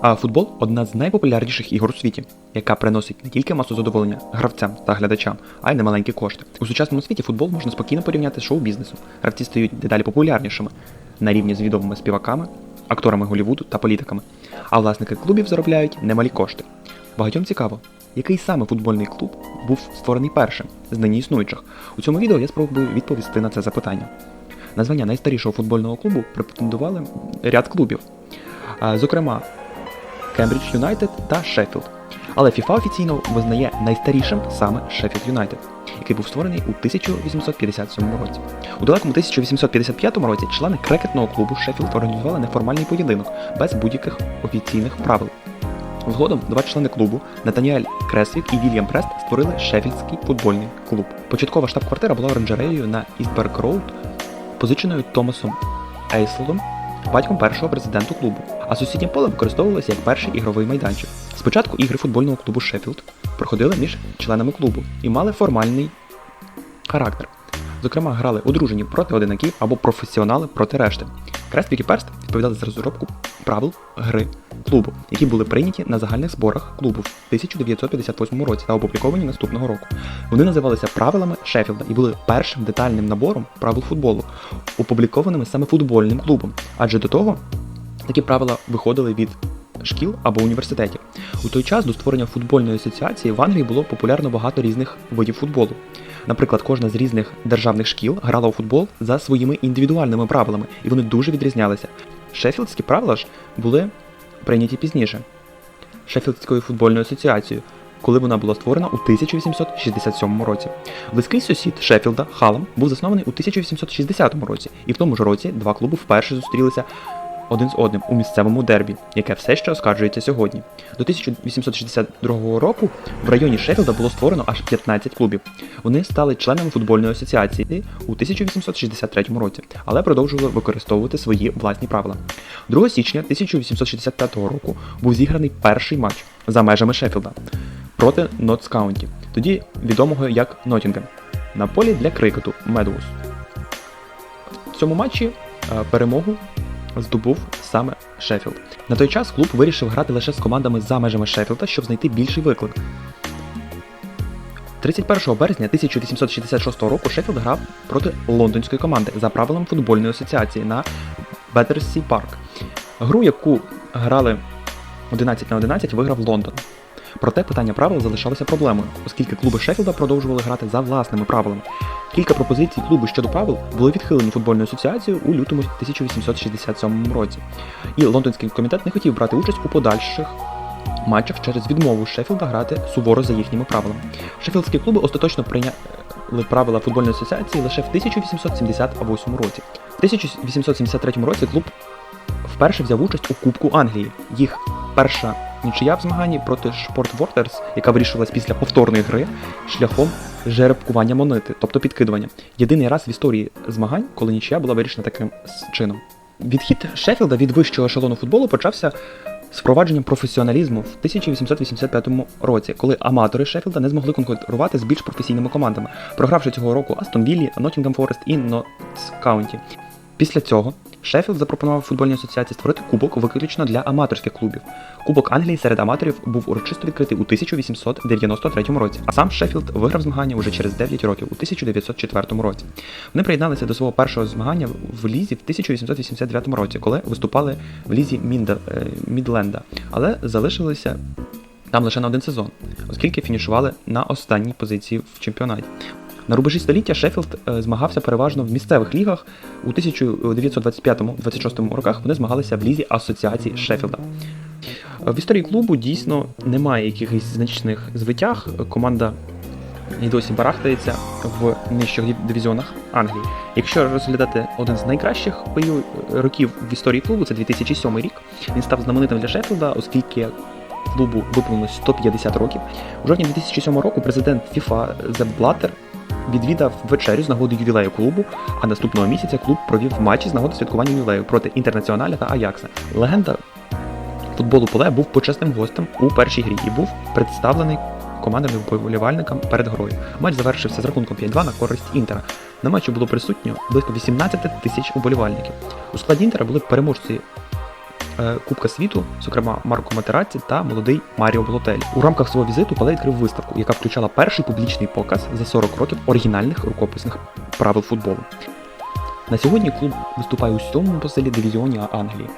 А футбол одна з найпопулярніших ігор у світі, яка приносить не тільки масу задоволення гравцям та глядачам, а й немаленькі кошти. У сучасному світі футбол можна спокійно порівняти з шоу-бізнесом. Гравці стають дедалі популярнішими на рівні з відомими співаками, акторами Голлівуду та політиками. А власники клубів заробляють немалі кошти. Багатьом цікаво, який саме футбольний клуб був створений першим з нині існуючих. У цьому відео я спробую відповісти на це запитання. На звання найстарішого футбольного клубу претендували ряд клубів. Зокрема, Кембридж Юнайтед та Шеффілд. Але FIFA офіційно визнає найстарішим саме Шеффілд Юнайтед, який був створений у 1857 році. У далекому 1855 році члени крекетного клубу Шеффілд організували неформальний поєдинок без будь-яких офіційних правил. Згодом два члени клубу Натаніель Кресвік і Вільям Прест створили Шеффілдський футбольний клуб. Початкова штаб-квартира була оранжереєю на Істберг Роуд, позиченою Томасом Ейслом, батьком першого президенту клубу, а сусіднє поле використовувалося як перший ігровий майданчик. Спочатку ігри футбольного клубу Шеффілд проходили між членами клубу і мали формальний характер. Зокрема, грали одружені проти одинаків або професіонали проти решти. Крествік і Перст відповідали за розробку правил гри клубу, які були прийняті на загальних зборах клубу в 1958 році та опубліковані наступного року. Вони називалися правилами Шеффілда і були першим детальним набором правил футболу, опублікованими саме футбольним клубом, адже до того такі правила виходили від шкіл або університетів. У той час до створення футбольної асоціації в Англії було популярно багато різних видів футболу. Наприклад, кожна з різних державних шкіл грала у футбол за своїми індивідуальними правилами, і вони дуже відрізнялися. Шеффілдські правила ж були прийняті пізніше Шеффілдською футбольною асоціацією, коли вона була створена у 1867 році. Близький сусід Шеффілда Халам був заснований у 1860 році, і в тому ж році два клуби вперше зустрілися один з одним у місцевому дербі, яке все ще оскаржується сьогодні. До 1862 року в районі Шеффілда було створено аж 15 клубів. Вони стали членами футбольної асоціації у 1863 році, але продовжували використовувати свої власні правила. 2 січня 1865 року був зіграний перший матч за межами Шеффілда проти Нотс Каунті, тоді відомого як Ноттінгем, на полі для крикету Медоус. В цьому матчі е, перемогу здобув саме Шеффілд. На той час клуб вирішив грати лише з командами за межами Шеффілда, щоб знайти більший виклик. 31 березня 1866 року Шеффілд грав проти лондонської команди за правилами футбольної асоціації на Беттерсі Парк. Гру, яку грали 11 на 11, виграв Лондон. Проте питання правил залишалося проблемою, оскільки клуби Шеффілда продовжували грати за власними правилами. Кілька пропозицій клубу щодо правил були відхилені футбольною асоціацією у лютому 1867 році. І лондонський комітет не хотів брати участь у подальших матчах через відмову Шеффілда грати суворо за їхніми правилами. Шеффілдські клуби остаточно прийняли правила футбольної асоціації лише в 1878 році. В 1873 році клуб вперше взяв участь у Кубку Англії. Їх перша нічия в змаганні проти Шпорт Вортерс, яка вирішилась після повторної гри шляхом жеребкування монети, тобто підкидування. Єдиний раз в історії змагань, коли нічия була вирішена таким чином. Відхід Шеффілда від вищого ешелону футболу почався з впровадженням професіоналізму в 1885 році, коли аматори Шеффілда не змогли конкурувати з більш професійними командами, програвши цього року Астон Віллі, Ноттінгем Форест і Нотс Каунті. Після цього Шеффілд запропонував футбольній асоціації створити кубок виключно для аматорських клубів. Кубок Англії серед аматорів був урочисто відкритий у 1893 році, а сам Шеффілд виграв змагання уже через 9 років у 1904 році. Вони приєдналися до свого першого змагання в лізі в 1889 році, коли виступали в лізі Мінда, е, Мідленда, але залишилися там лише на один сезон, оскільки фінішували на останній позиції в чемпіонаті. На рубежі століття Шеффілд е, змагався переважно в місцевих лігах. У 1925-26 роках вони змагалися в лізі Асоціації Шеффілда. Е, В історії клубу дійсно немає якихось значних звитяг. Команда і досі барахтається в нижчих дивізіонах Англії. Якщо розглядати один з найкращих років в історії клубу, це 2007 рік. Він став знаменитим для Шеффілда, оскільки клубу виповнилось 150 років. У жовтні 2007 року президент FIFA Зеп Блаттер відвідав вечерю з нагоди ювілею клубу, а наступного місяця клуб провів матчі з нагоди святкування ювілею проти Інтернаціоналя та Аякса. Легенда футболу Поле був почесним гостем у першій грі і був представлений командами вболівальникам перед грою. Матч завершився з рахунком 5-2 на користь Інтера. На матчі було присутньо близько 18 тисяч уболівальників. У складі Інтера були переможці Кубка світу, зокрема Марко Матераці та молодий Маріо Блотель. У рамках свого візиту Пале відкрив виставку, яка включала перший публічний показ за 40 років оригінальних рукописних правил футболу. На сьогодні клуб виступає у сьомому по селі дивізіоні Англії